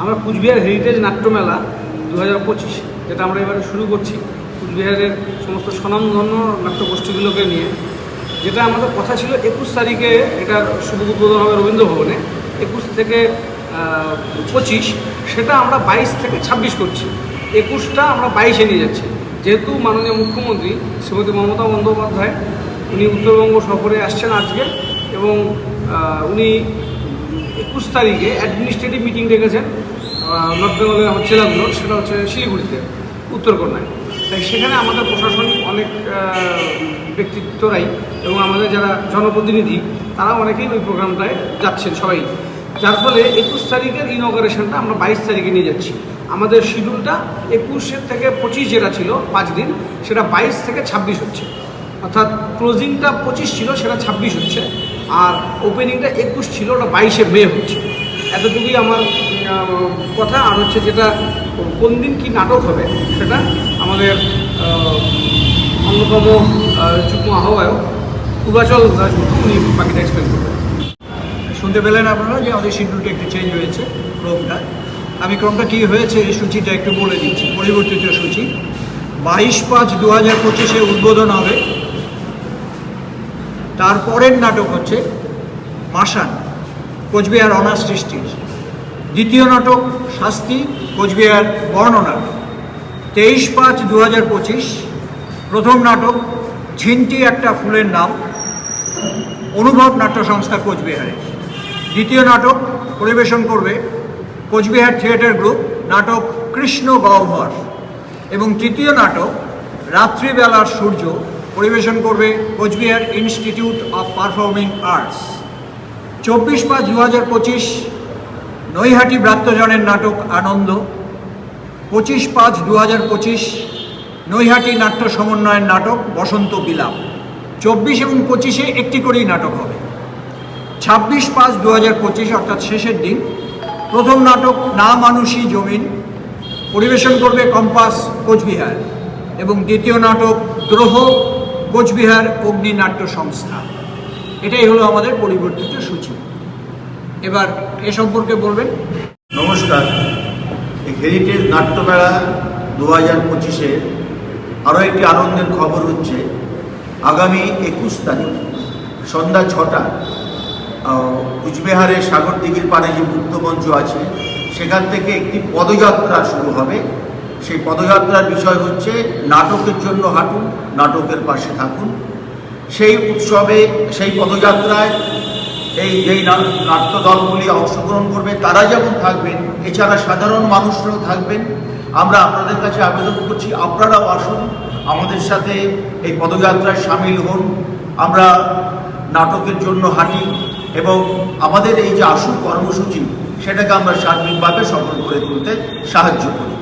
আমরা কুচবিহার হেরিটেজ নাট্যমেলা দু হাজার পঁচিশ, যেটা আমরা এবারে শুরু করছি কুচবিহারের সমস্ত স্বনামধন্য নাট্যগোষ্ঠীগুলোকে নিয়ে, যেটা আমাদের কথা ছিল একুশ তারিখে এটার শুভ উদ্বোধন হবে রবীন্দ্র ভবনে একুশ থেকে পঁচিশ, সেটা আমরা বাইশ থেকে ছাব্বিশ করছি। একুশটা আমরা বাইশে নিয়ে যাচ্ছি। যেহেতু মাননীয় মুখ্যমন্ত্রী শ্রীমতী মমতা বন্দ্যোপাধ্যায়, উনি উত্তরবঙ্গ সফরে আসছেন আজকে এবং উনি একুশ তারিখে অ্যাডমিনিস্ট্রেটিভ মিটিং ডেকেছেন নর্থ বেঙ্গলের আমার জেলাগুলোর সেটা হচ্ছে শিলিগুড়িতে উত্তরকন্যায় তাই সেখানে আমাদের প্রশাসনিক অনেক ব্যক্তিত্বরাই এবং আমাদের যারা জনপ্রতিনিধি তারা অনেকেই ওই প্রোগ্রামটায় যাচ্ছেন সবাই। যার ফলে একুশ তারিখের ইনগ্রেশনটা আমরা বাইশ তারিখে নিয়ে যাচ্ছি। আমাদের শিডিউলটা একুশের থেকে পঁচিশ যেটা ছিল, পাঁচ দিন, সেটা বাইশ থেকে ছাব্বিশ হচ্ছে। অর্থাৎ ক্লোজিংটা পঁচিশ ছিল, সেটা ছাব্বিশ হচ্ছে। আর ওপেনিংটা একুশ ছিল, ওটা বাইশে মে হচ্ছে। এতটুকুই আমার কথা। আর হচ্ছে যেটা, কোন দিন কী নাটক হবে, সেটা আমাদের অন্যতম যুগ্ম আহ্বায়ক পূর্বাচল দাসগুপ্ত উনি বাকিটা এক্সপ্লেন করবেন। শুনতে পেলেন আপনারা যে আমাদের শিডিউলটা একটু চেঞ্জ হয়েছে, ক্রমটা। আমি ক্রমটা কী হয়েছে, এই সূচিটা একটু বলে দিচ্ছি, পরিবর্তিত সূচি। বাইশ পাঁচ দু হাজার পঁচিশে উদ্বোধন হবে তারপরের নাটক হচ্ছে মাসান কোচবিহার অনার্স সৃষ্টির। দ্বিতীয় নাটক শাস্তি, কোচবিহার বর্ণনাটক তেইশ পাঁচ দু হাজার পঁচিশ, প্রথম নাটক ঝিনটি একটা ফুলের নাম, অনুভব নাট্য সংস্থা কোচবিহারে। দ্বিতীয় নাটক পরিবেশন করবে কোচবিহার থিয়েটার গ্রুপ, নাটক কৃষ্ণ গহ্বর। এবং তৃতীয় নাটক রাত্রিবেলার সূর্য পরিবেশন করবে Cooch Behar institute of performing arts. চব্বিশ পাঁচ দু হাজার পঁচিশ নৈহাটি ব্রাত্যজনের নাটক আনন্দ। পঁচিশ পাঁচ দু হাজার পঁচিশ নৈহাটি নাট্য সমন্বয়ের নাটক বসন্ত বিলাপ। চব্বিশ এবং পঁচিশে একটি করেই নাটক হবে। ছাব্বিশ পাঁচ দু হাজার পঁচিশ অর্থাৎ শেষের দিন প্রথম নাটক না মানুষই জমিন। পরিবেশন করবে কম্পাস কোচবিহার। এবং দ্বিতীয় নাটক দ্রোহ কোচবিহার অগ্নি নাট্য সংস্থা। এটাই হলো আমাদের পরিবর্তিত সূচি। এবার এ সম্পর্কে বলবেন? নমস্কার। হেরিটেজ নাট্যমেলা দু হাজার পঁচিশে আরও একটি আনন্দের খবর হচ্ছে, আগামী একুশ তারিখ, সন্ধ্যা ছটা কুচবিহারের সাগর দিঘির পাড়ে যে মুক্তমঞ্চ আছে, সেখান থেকে একটি পদযাত্রা শুরু হবে। সেই পদযাত্রার বিষয় হচ্ছে নাটকের জন্য হাঁটুন, নাটকের পাশে থাকুন। সেই উৎসবে, সেই পদযাত্রায় এই যেই নাট্য দলগুলি অংশগ্রহণ করবে, তারা যেমন থাকবেন, এছাড়া সাধারণ মানুষরাও থাকবেন। আমরা আপনাদের কাছে আবেদন করছি, আপনারাও আসুন, আমাদের সাথে এই পদযাত্রায় সামিল হন। আমরা নাটকের জন্য হাঁটি এবং আমাদের এই যে আসল কর্মসূচি, সেটাকে আমরা সার্বিকভাবে সফল করে তুলতে সাহায্য করি।